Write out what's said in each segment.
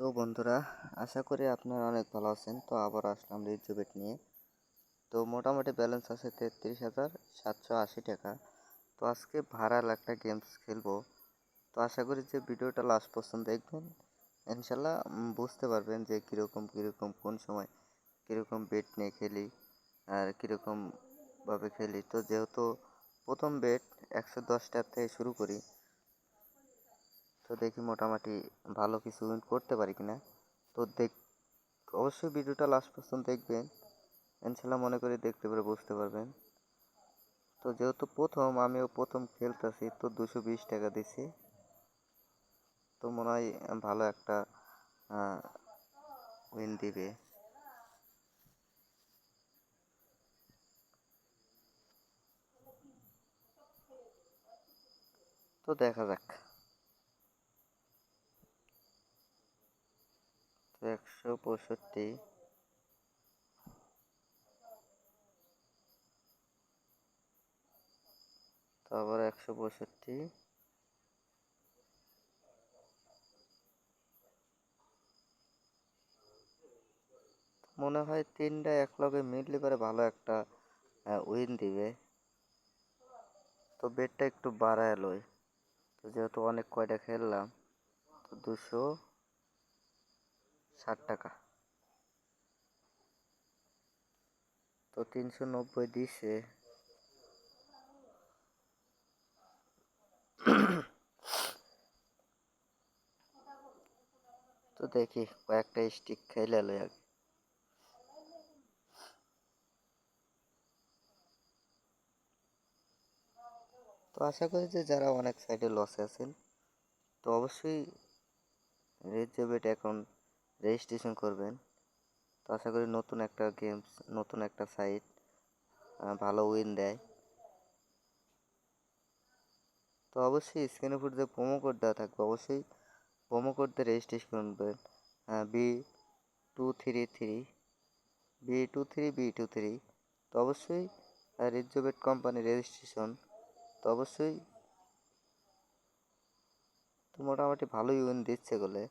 তো বন্ধুরা, আশা করি আপনারা অনেক ভালো আছেন। তো আবার আসলাম রিজুবেট নিয়ে। তো মোটামুটি ব্যালেন্স আছে তেত্রিশ হাজার সাতশো আশি টাকা। তো আজকে ভাড়াল একটা গেমস খেলব। তো আশা করি যে ভিডিওটা লাস্ট পর্যন্ত দেখবেন। ইনশাল্লাহ বুঝতে পারবেন যে কীরকম কীরকম, কোন সময় কীরকম বেট নিয়ে খেলি আর কীরকমভাবে খেলি। তো যেহেতু প্রথম বেট একশো দশ থেকে শুরু করি তো দেখি মোটামুটি ভালো কিছু উইন করতে পারি কিনা। তো দেখ, অবশ্যই ভিডিওটা লাস্ট পর্যন্ত দেখবেন। ইনশাল্লাহ মনে করি দেখতে পারে, বুঝতে পারবেন। তো যেহেতু প্রথম, আমিও প্রথম খেলতেছি, তো দুশো বিশ টাকা দিছি। তো মনে হয় ভালো একটা উইন দিবে। তো দেখা যাক। একশো পঁয়ষট্টি তারপর একশো পঁয়ষট্টি। মনে হয় তিনটা এক লগে মিললে পরে ভালো একটা উইন দিবে। তো বেডটা একটু বাড়ায় লই। তো যেহেতু অনেক কয়টা খেললাম, তো দুশো ষাট টাকা। তো তিনশো নব্বই দিছে। তো দেখি কয়েকটা স্টিক খেলে লই আগে। তো আশা করি যে যারা অনেক সাইডে লসে আছেন, তো অবশ্যই রেড জেবেট অ্যাকাউন্ট রেজিস্ট্রেশন করবেন। তো আশা করি নতুন একটা গেমস নতুন একটা সাইট ভালো উইন দেয়। তো অবশ্যই উপর যে প্রোমো কোড দেওয়া থাকবে, অবশ্যই প্রোমো কোড দিয়ে রেজিস্ট্রেশন করবেন। B two three three B two three B two three তো অবশ্যই রিজোবেট কোম্পানি রেজিস্ট্রেশন তো অবশ্যই, তো মোটামুটি ভালোই উইন দিচ্ছে বলে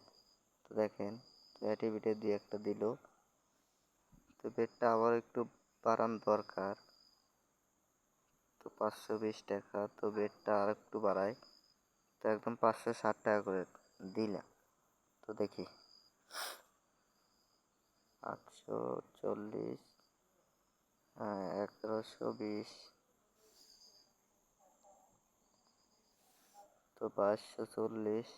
তো দেখেন। তো অ্যাটিভিটি দিয়ে একটা দিল। তো বেডটা আবার একটু বাড়ান দরকার। তো পাঁচশো বিশ টাকা, তো বেডটা আর একটু বাড়ায় তো একদম পাঁচশো ষাট টাকা করে দিলাম। তো দেখি। আটশো চল্লিশ হ্যাঁ এগারোশো বিশ। তো পাঁচশো চল্লিশ।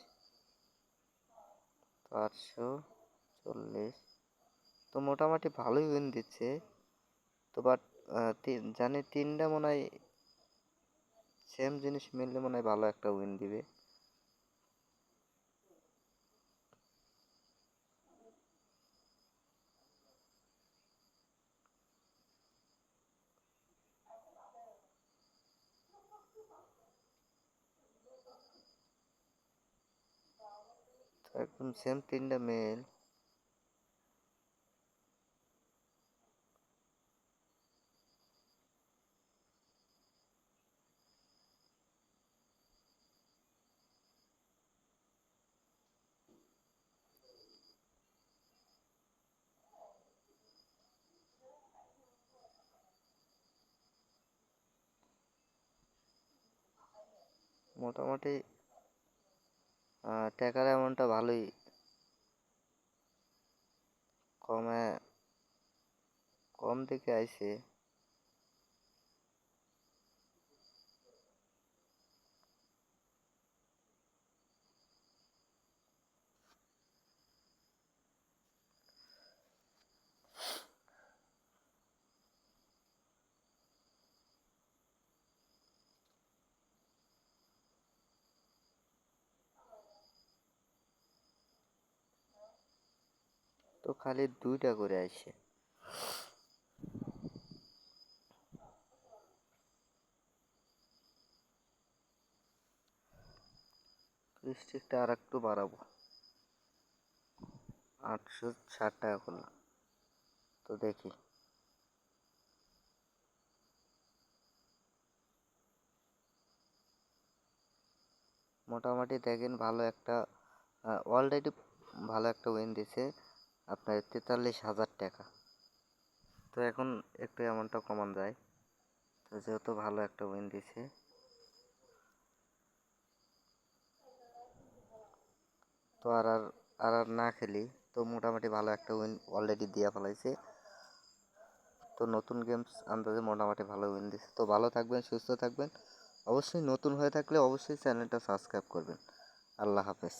তো আটশো। চল্লিশ। তো মোটামুটি ভালোই উইন দিচ্ছে। তো বাট জানি তিনটা মনে হয় সেম জিনিস মিললে মনে হয় ভালো একটা উইন দিবে। একদম সেম তিনটা মেল মোটামুটি টাকার অ্যামাউন্টটা ভালোই। কমে কম দিকে আইছে। তো খালি দুইটা করে আসে। স্টিকটা আর একটু বাড়াবো। আটশো ষাট টাকা করলাম। তো দেখি। মোটামুটি দেখেন ভালো একটা অলরেডি ভালো একটা উইন দিছে। আপনার তেতাল্লিশ হাজার টাকা। তো এখন একটু অ্যামাউন্টটা কমান যায়। তো যেহেতু ভালো একটা উইন দিছে। তো আর আর আর আর না খেলি, তো মোটামুটি ভালো একটা উইন অলরেডি দিয়া ফেলাইছে। তো নতুন গেমস আন্দাজে মোটামুটি ভালো উইন দিছে। তো ভালো থাকবেন, সুস্থ থাকবেন। অবশ্যই নতুন হয়ে থাকলে অবশ্যই চ্যানেলটা সাবস্ক্রাইব করবেন। আল্লাহ হাফেজ।